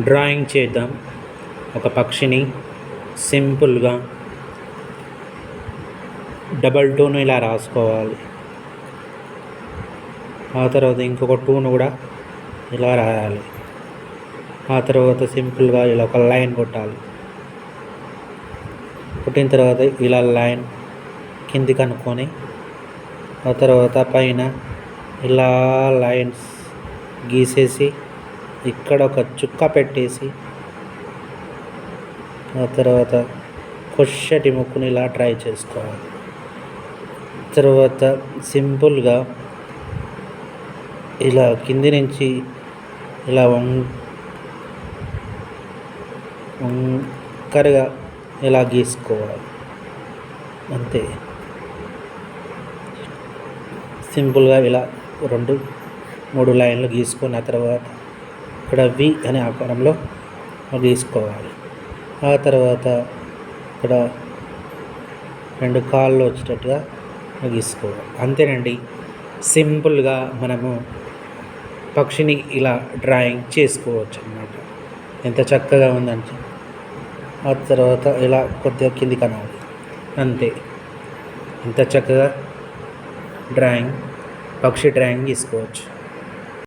Drawing చేద్దాం. ఒక పక్షిని సింపుల్గా డబల్ టూను ఇలా రాసుకోవాలి. ఆ తర్వాత ఇంకొక టూను కూడా ఇలా రాయాలి. ఆ తర్వాత సింపుల్గా ఇలా ఒక లైన్ కొట్టాలి. కొట్టిన తర్వాత ఇలా లైన్ కింది కనుక్కొని ఆ తర్వాత పైన ఇలా లైన్స్ గీసేసి ఇక్కడ ఒక చుక్క పెట్టేసి ఆ తర్వాత కొచ్చటి ముక్కుని ఇలా ట్రై చేసుకోవాలి. తర్వాత సింపుల్గా ఇలా కింది నుంచి ఇలా వం వంకరగా ఇలా గీసుకోవాలి. అంతే. సింపుల్గా ఇలా రెండు మూడు లైన్లు గీసుకున్న తర్వాత ఇక్కడ వి అనే ఆకారంలో గీసుకోవాలి ఆ తర్వాత ఇక్కడ రెండు కాళ్ళు వచ్చేటట్టుగా గీసుకోవాలి. అంతేనండి. సింపుల్గా మనము పక్షిని ఇలా డ్రాయింగ్ చేసుకోవచ్చు అన్నమాట ఎంత చక్కగా ఉందంటే ఆ తర్వాత ఇలా కొద్దిగా కింది కనాలి. అంతే. ఎంత చక్కగా డ్రాయింగ్ పక్షి డ్రాయింగ్ తీసుకోవచ్చు